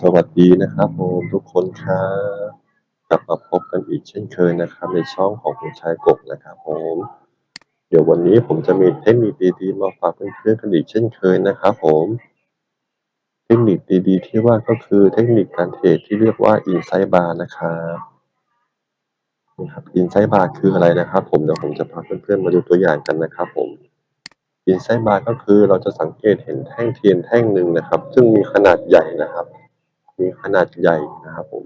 สวัสดีนะครับผมทุกคนครับกลับมาพบกันอีกเช่นเคยนะครับ ในช่องของคุณชายกบนะครับผมเดี๋ยววันนี้ผมจะมีเทคนิคดีๆมาฝากเพื่อนๆกันอีกเช่นเคยนะครับผมเทคนิคดีๆ ที่ว่าก็คือเทคนิคการเทรดที่เรียกว่า Insight Bar นะครับนะครับ Insight Bar คืออะไรนะครับ ผมเดี๋ยวผมจะพาเพื่อนๆมาดูตัวอย่างกันนะครับผม Insight Bar ก็คือเราจะสังเกตเห็นแท่งเทียนแท่งหนึ่งนะครับ ซึ่งมีขนาดใหญ่นะครับ มีขนาดใหญ่นะครับผม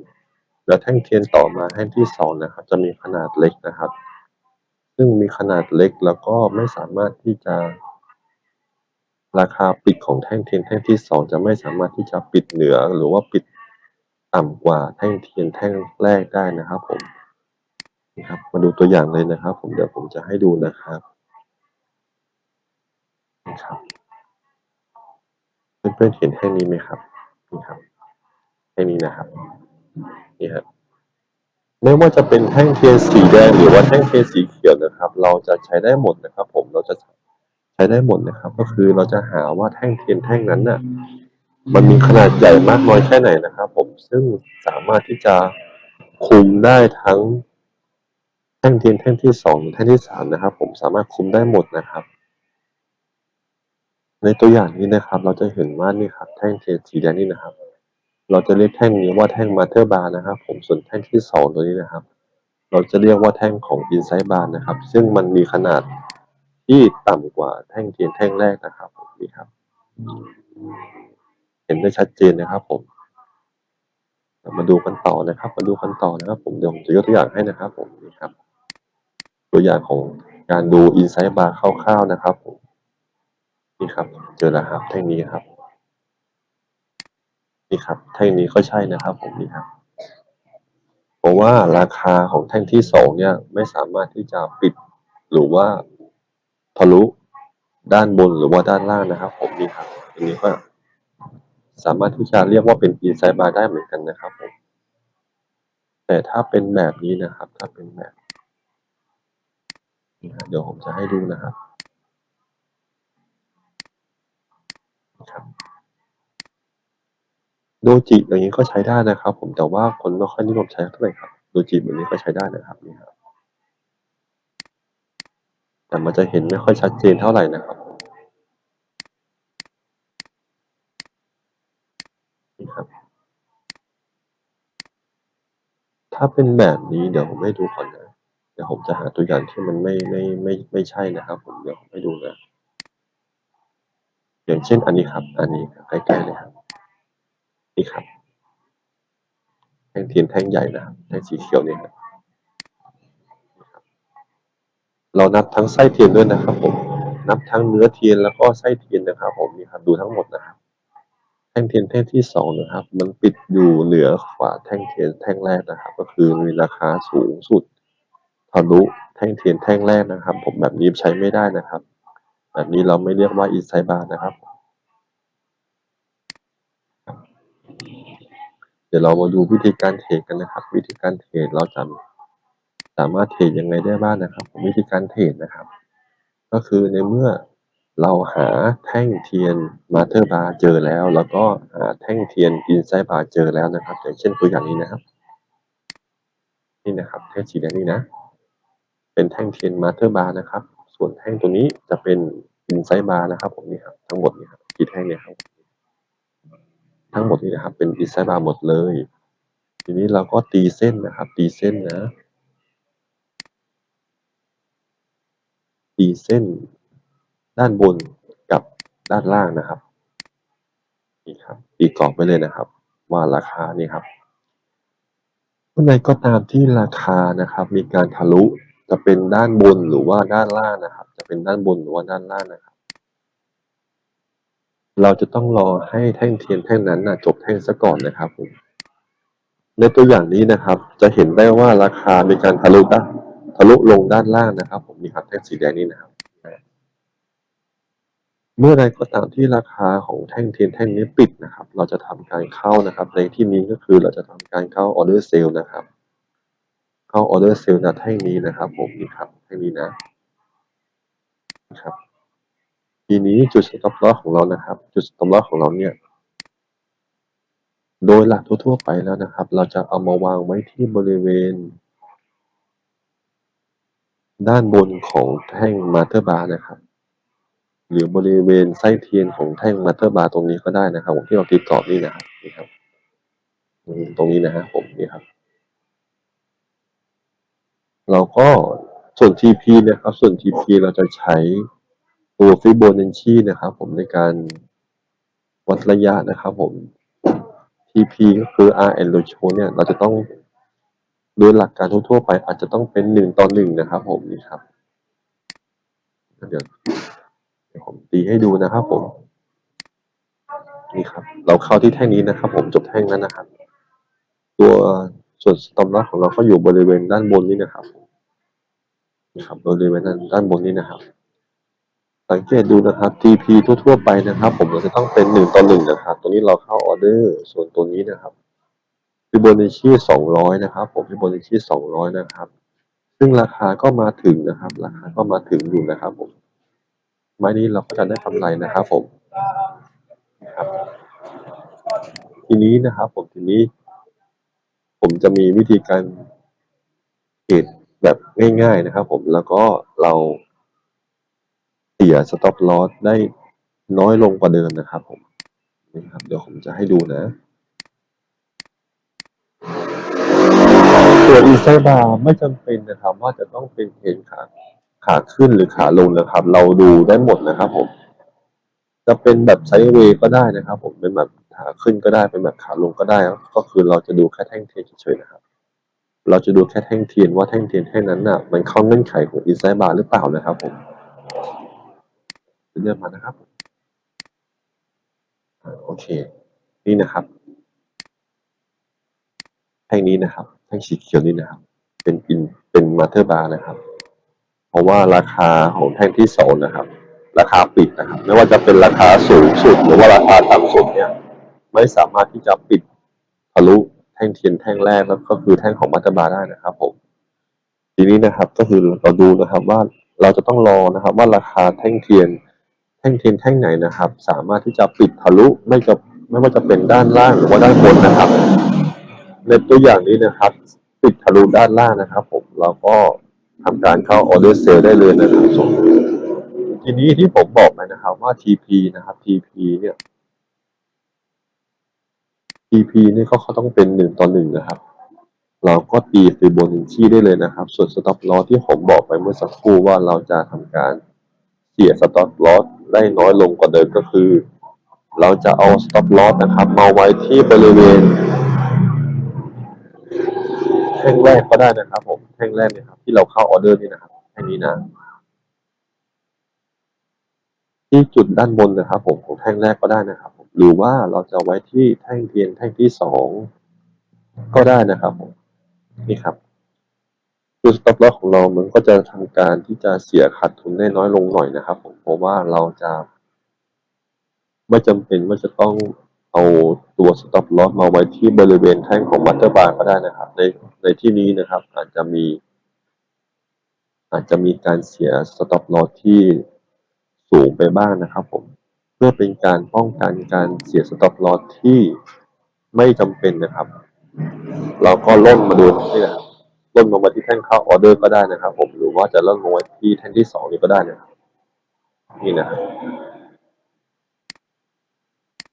แล้วแท่งเทียนต่อมาแท่งที่สองนะครับ จะมีขนาดเล็กนะครับ ซึ่งมีขนาดเล็กแล้วก็ไม่สามารถที่จะ ราคาปิดของแท่งเทียนแท่งที่สองจะไม่สามารถที่จะปิดเหนือหรือว่าปิดต่ำกว่าแท่งเทียนแท่งแรกได้นะครับ ผมนะครับ มาดูตัวอย่างเลยนะครับ ผมเดี๋ยวผมจะให้ดูนะครับ นะครับ เพื่อนๆเห็นแท่งนี้ไหมครับนี่ครับแท่งนี้นะครับนี่ครับไม่ว่าจะเป็นแท่งเทียนสีแดงหรือว่าแท่งเทียนสีเขียวนะครับ เราจะใช้ได้หมดนะครับ ผมเราจะใช้ได้หมดนะครับ ก็คือเราจะหาว่าแท่งเทียนแท่งนั้นน่ะ มันมีขนาดใหญ่มากน้อยแค่ไหนนะครับ ผมซึ่งสามารถที่จะคุมได้ทั้งแท่งเทียนแท่งที่สองแท่งที่สามนะครับ ผมสามารถคุมได้หมดนะครับ ในตัวอย่างนี้นะครับ เราจะเห็นว่านี่ครับแท่งเทียนสีแดงนี่นะครับ เราจะเรียกแท่งนี้ว่าแท่งมาเตอร์บาร์นะครับ ผมส่วนแท่งที่สองตัวนี้นะครับ เราจะเรียกว่าแท่งของอินไซด์บาร์นะครับ ซึ่งมันมีขนาดที่ต่ำกว่าแท่งเทียนแท่งแรกนะครับผมนี่ครับ เห็นได้ชัดเจนนะครับ ผมมาดูกันต่อนะครับ มาดูกันต่อนะครับ ผมเดี๋ยวผมจะยกตัวอย่างให้นะครับ ผมนี่ครับ ตัวอย่างของการดูอินไซด์บาร์คร่าวๆนะครับผม นี่ครับ เจอแล้วครับแท่งนี้ครับ นี่ครับ แท่งนี้ก็ใช่นะครับ ผมนี่ครับเพราะว่าราคาของแท่งที่สองเนี่ยไม่สามารถที่จะปิดหรือว่าทะลุด้านบนหรือว่าด้านล่างนะครับ ผมนี่ครับอันนี้ก็สามารถที่จะเรียกว่าเป็นอินไซด์บาร์ได้เหมือนกันนะครับ ผม แต่ถ้าเป็นแบบนี้นะครับ ถ้าเป็นแบบนี่ครับเดี๋ยวผมจะให้ดูนะครับ ครับโดจิอย่างนี้ก็ใช้ได้นะครับผมแต่ว่าคนไม่ค่อยนิยมใช้เท่าไหร่ครับโดจิแบบนี้ก็ใช้ได้นะครับนี่ครับแต่มันจะเห็นไม่ค่อยชัดเจนเท่าไหร่นะครับนี่ครับ ถ้าเป็นแบบนี้เดี๋ยวผมให้ดูก่อนนะเดี๋ยวผมจะหาตัวอย่างที่มันไม่ไม่ไม่ไม่ใช่นะครับ ผมเดี๋ยวผมให้ดูนะ อย่างเช่นอันนี้ครับ อันนี้ใกล้ๆเลยครับ นี่ครับ แท่งเทียนแท่งใหญ่นะครับ แท่งสีเขียวนี่ครับ เรานับทั้งไส้เทียนด้วยนะครับผม นับทั้งเนื้อเทียนแล้วก็ไส้เทียนนะครับ ผมนี่ครับ ดูทั้งหมดนะครับ แท่งเทียนแท่งที่สองนะครับ มันปิดอยู่เหนือกว่าแท่งเทียนแท่งแรกนะครับ ก็คือมีราคาสูงสุดทะลุแท่งเทียนแท่งแรกนะครับ ผมแบบนี้ใช้ไม่ได้นะครับ แบบนี้เราไม่เรียกว่าอินไซบาร์นะครับ เดี๋ยวเรามาดูวิธีการเทรดกันนะครับ วิธีการเทรดเราจะสามารถเทรดยังไงได้บ้างนะครับผมวิธีการเทรดนะครับ ก็คือในเมื่อเราหาแท่งเทียนมาเตอร์บาร์เจอแล้ว แล้วก็หาแท่งเทียนอินไซด์บาร์เจอแล้วนะครับ อย่างเช่นตัวอย่างนี้นะครับ นี่นะครับแท่งสีแดงนี่นะ เป็นแท่งเทียนมาเตอร์บาร์นะครับ ส่วนแท่งตัวนี้จะเป็นอินไซด์บาร์นะครับผมนี่ครับทั้งหมดนี่ครับกี่แท่งเนี่ยครับทั้งหมดนี้นะครับเป็นอินไซด์บาร์หมดเลย ทีนี้เราก็ตีเส้นนะครับ ตีเส้นนะ ตีเส้น ด้านบนกับด้านล่างนะครับนี่ครับตีกรอบไปเลยนะครับ ว่าราคานี่ครับเมื่อใดก็ตามที่ราคานะครับ มีการทะลุ จะเป็นด้านบนหรือว่าด้านล่างนะครับ จะเป็นด้านบนหรือว่าด้านล่างนะครับ เราจะต้องรอให้แท่งเทียนแท่งนั้นนะจบแท่งซะก่อนนะครับผมในตัวอย่างนี้นะครับ จะเห็นได้ว่าราคามีการทะลุด้าทะลุลงด้านล่างนะครับ ผมนี่ครับแท่งสีแดงนี่นะครับ เมื่อใดก็ตามที่ราคาของแท่งเทียนแท่งนี้ปิดนะครับ เราจะทำการเข้านะครับ ในที่นี้ก็คือเราจะทำการเข้าออเดอร์เซลล์นะครับ เข้าออเดอร์เซลล์นะแท่งนี้นะครับ ผมนี่ครับแท่งนี้นะครับทีนี้จุดสต็อปลอสของเรานะครับ จุดสต็อปลอสของเราเนี่ย โดยหลักทั่วๆไปแล้วนะครับ เราจะเอามาวางไว้ที่บริเวณ ด้านบนของแท่งมาเตอร์บาร์นะครับ หรือบริเวณไส้เทียนของแท่งมาเตอร์บาร์ตรงนี้ก็ได้นะครับผมที่เราตีกรอบนี่นะครับนี่ครับตรงนี้นะฮะผมนี่ครับ เราก็ส่วน TP เนี่ยครับ ส่วน TP เราจะใช้ตัวฟิโบนัชชีนะครับ ผมในการวัดระยะนะครับผม TP ก็คือ R and ratio เนี่ย เราจะต้องโดยหลักการทั่วๆไปอาจจะต้องเป็นหนึ่งต่อหนึ่งนะครับ ผมนี่ครับ เดี๋ยวเดี๋ยวผมตีให้ดูนะครับผม นี่ครับ เราเข้าที่แท่งนี้นะครับ ผมจบแท่งนั้นนะครับ ตัว ส่วนสตอมลัสของเราก็อยู่บริเวณด้านบนนี้นะครับนี่ครับบริเวณด้านด้านบนนี้นะครับ สังเกตดูนะครับ TP ทั่ว ๆ ไปนะครับ ผมเราจะต้องเป็นหนึ่งต่อหนึ่งนะครับตรงนี้เราเข้าออเดอร์ ส่วนตัวนี้นะครับฟิโบนัชชีสองร้อยนะครับ ผมฟิโบนัชชีสองร้อยนะครับ ซึ่งราคาก็มาถึงนะครับ ราคาก็มาถึงอยู่นะครับผมไม้นี้เราก็จะได้กำไรนะครับ ผมครับทีนี้นะครับ ผมทีนี้ ผมจะมีวิธีการเทรดแบบง่าย ๆนะครับ ผมแล้วก็เราเสียสต็อปลอสได้น้อยลงกว่าเดิมนะครับ ผมนี่ครับ เดี๋ยวผมจะให้ดูนะ ตัวอีไซบาร์ไม่จำเป็นนะครับ ว่าจะต้องเป็นเทนขาขาขึ้นหรือขาลงนะครับ เราดูได้หมดนะครับ ผม จะเป็นแบบไซด์เวย์ก็ได้นะครับ ผมเป็นแบบ ขาขึ้นก็ได้เป็นแบบขาลงก็ได้ ก็คือเราจะดูแค่แท่งเทียนเฉยๆนะครับ เราจะดูแค่แท่งเทียนว่าแท่งเทียนแท่งนั้นน่ะมันเข้าเงื่อนไขของอีไซบาร์หรือเปล่านะครับผมเลือกมานะครับอโอเค นี่นะครับแท่งนี้นะครับแท่งสีเขียวนี่นะครับ เป็นอินเป็นมาเตอร์บาร์นะครับ เพราะว่าราคาของแท่งที่สองนะครับราคาปิดนะครับ ไม่ว่าจะเป็นราคาสูงสุดหรือว่าราคาต่ำสุดเนี่ย ไม่สามารถที่จะปิดทะลุแท่งเทียนแท่งแรกแล้วก็คือแท่งของมาตาบาได้นะครับผมทีนี้นะครับก็คือเราดูนะครับว่าเราจะต้องรอนะครับ ว่าราคาแท่งเทียน แท่งเทียนแท่งไหนนะครับ สามารถที่จะปิดทะลุไม่จะไม่ว่าจะเป็นด้านล่างหรือว่าด้านบนนะครับ ในตัวอย่างนี้นะครับ ปิดทะลุด้านล่างนะครับ ผมเราก็ทำการเข้าออเดอร์เซลได้เลยนะครับทีนี้ที่ผมบอกไปนะครับว่า TP นะครับ TP เนี่ย TP เนี่ยก็เขาต้องเป็นหนึ่งต่อหนึ่งนะครับ เราก็ตีฟิโบนัชชีได้เลยนะครับ ส่วน stop loss ที่ผมบอกไปเมื่อสักครู่ว่าเราจะทำการเสีย stop loss ได้น้อยลงกว่าเดิมก็คือ เราจะเอา stop loss นะครับ มาไว้ที่บริเวณแท่งแรกก็ได้นะครับ ผมแท่งแรกเนี่ยครับ ที่เราเข้าออเดอร์นี่นะครับแท่งนี้นะที่จุดด้านบนนะครับ ผมของแท่งแรกก็ได้นะครับผ หรือว่าเราจะไว้ที่แท่งเทียนแท่งที่สองก็ได้นะครับผมนี่ครับคือ stop loss ของเรามันก็จะทำการที่จะเสียขาดทุนได้น้อยลงหน่อยนะครับ ผมเพราะว่าเราจะ ไม่จำเป็นว่าจะต้องเอาตัว stop loss มาไว้ที่บริเวณแท่งของ butter bar ก็ได้นะครับ ในในที่นี้นะครับ อาจจะมี อาจจะมีการเสีย stop loss ที่สูงไปบ้างนะครับผม พื่อเป็นการป้องกันการเสีย stop loss ที่ไม่จำเป็นนะครับ เราก็ล่นมาดูนี่นะครับล่นลงมาที่แท่งเข้าออเดอร์ก็ได้นะครับ ผมหรือว่าจะล่นลงไว้ที่แท่งที่สองนี้ก็ได้นะนี่นะ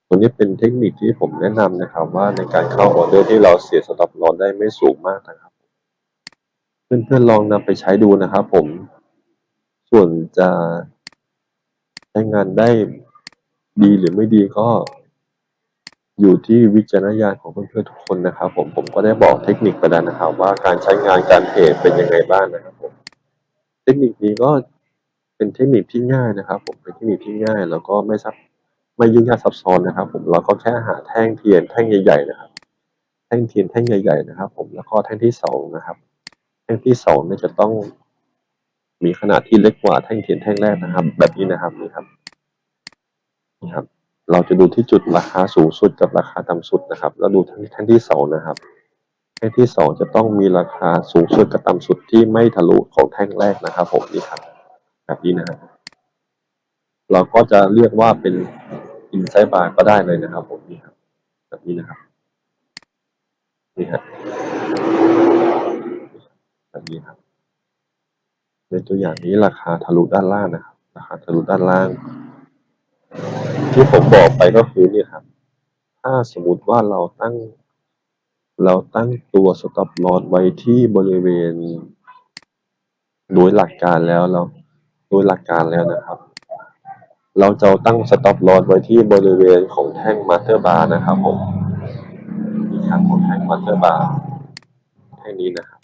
ตัวนี้เป็นเทคนิคที่ผมแนะนำนะครับ ว่าในการเข้าออเดอร์ที่เราเสียสต็อปลอสได้ไม่สูงมากนะครับ เพื่อนๆลองนำไปใช้ดูนะครับ ผม ส่วนจะใช้งานได้ ดีหรือไม่ดีก็ อยู่ที่วิจารณญาณของเพื่อนๆทุกคนนะครับผมผมก็ได้บอกเทคนิคไปแล้วนะครับ ว่าการใช้งานการเทรดเป็นยังไงบ้างนะครับผมเทคนิคนี้ก็เป็นเทคนิคที่ง่ายนะครับ ผมเป็นเทคนิคที่ง่าย แล้วก็ไม่ซับไม่ยุ่งยากซับซ้อนนะครับ ผมเราก็แค่หาแท่งเทียนแท่งใหญ่ ๆ นะครับ แท่งเทียนแท่งใหญ่ ๆ นะครับ ผมแล้วก็แท่งที่สองนะครับ แท่งที่สองเนี่ยจะต้องมีขนาดที่เล็กกว่าแท่งเทียนแท่งแรกนะครับ แบบนี้นะครับนี่ครับ นี่ครับ เราจะดูที่จุดราคาสูงสุดกับราคาต่ำสุดนะครับ แล้วดูแท่งแท่งที่สองนะครับ แท่งที่สองจะต้องมีราคาสูงสุดกับต่ำสุดที่ไม่ทะลุของแท่งแรกนะครับผมนี่ครับแบบนี้นะครับเราก็จะเรียกว่าเป็นอินไซด์บาร์ก็ได้เลยนะครับ ผมนี่ครับแบบนี้นะครับนี่ฮะแบบนี้ครับในตัวอย่างนี้ราคาทะลุด้านล่างนะครับราคาทะลุด้านล่าง ที่ผมบอกไปก็คือเนี่ยครับ ถ้าสมมติว่าเราตั้ง เราตั้งตัว stop loss ไว้ที่บริเวณ โดยหลักการแล้วเรา โดยหลักการแล้วนะครับ เราจะตั้ง stop loss ไว้ที่บริเวณของแท่ง master bar นะครับผมนี่ครับของแท่ง master bar แท่งนี้นะครับ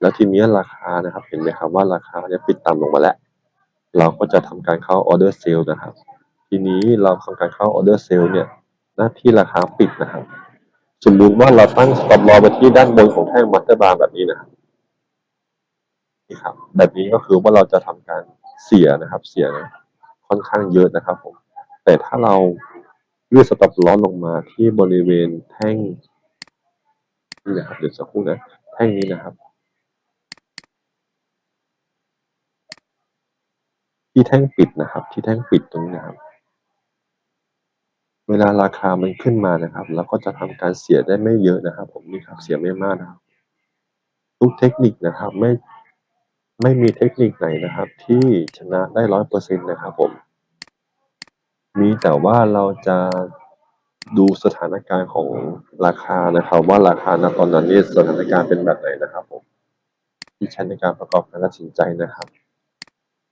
แล้วทีนี้ราคานะครับ เห็นไหมครับว่าราคาเนี่ยปิดต่ำลงมาแล้ว เราก็จะทำการเข้า order sell นะครับ ทีนี้เราทำการเข้า order sell เนี่ย หน้าที่ราคาปิดนะครับ สมมุติว่าเราตั้ง stop loss ไว้ที่ด้านบนของแท่ง master bar แบบนี้นะครับนี่ครับ แบบนี้ก็คือว่าเราจะทำการเสียนะครับ เสียค่อนข้างเยอะนะครับผม แต่ถ้าเรายืด stop loss ลงมาที่บริเวณแท่งนี่นะครับเดี๋ยวสักครู่นะ แท่งนี้นะครับ ที่แท่งปิดนะครับ ที่แท่งปิดตรงนี้นะครับ เวลาราคามันขึ้นมานะครับเราก็จะทำการเสียได้ไม่เยอะนะครับ ผมนี่ครับเสียไม่มากนะครับ ทุกเทคนิคนะครับไม่ไม่มีเทคนิคไหนนะครับ ที่ชนะได้ร้อยเปอร์เซ็นต์นะครับ ผม มีแต่ว่าเราจะดูสถานการณ์ของราคานะครับ ว่าราคาณตอนนั้นนี่สถานการณ์เป็นแบบไหนนะครับ ผม ที่ใช้ในการประกอบการตัดสินใจนะครับ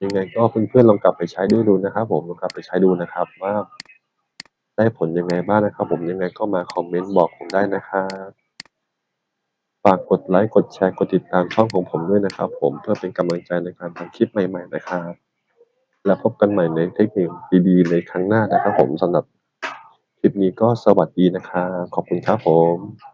ยังไงก็เพื่อนๆลองกลับไปใช้ดูดูนะครับ ผมลองกลับไปใช้ดูนะครับ ว่าได้ผลยังไงบ้างนะครับ ผมยังไงก็มาคอมเมนต์บอกผมได้นะครับฝากกดไลค์กดแชร์กดติดตามช่องของผมด้วยนะครับ ผมเพื่อเป็นกำลังใจในการทำคลิปใหม่ๆนะครับ แล้วพบกันใหม่ในเทคนิคดีๆในครั้งหน้านะครับ ผมสำหรับคลิปนี้ก็สวัสดีนะครับขอบคุณครับผม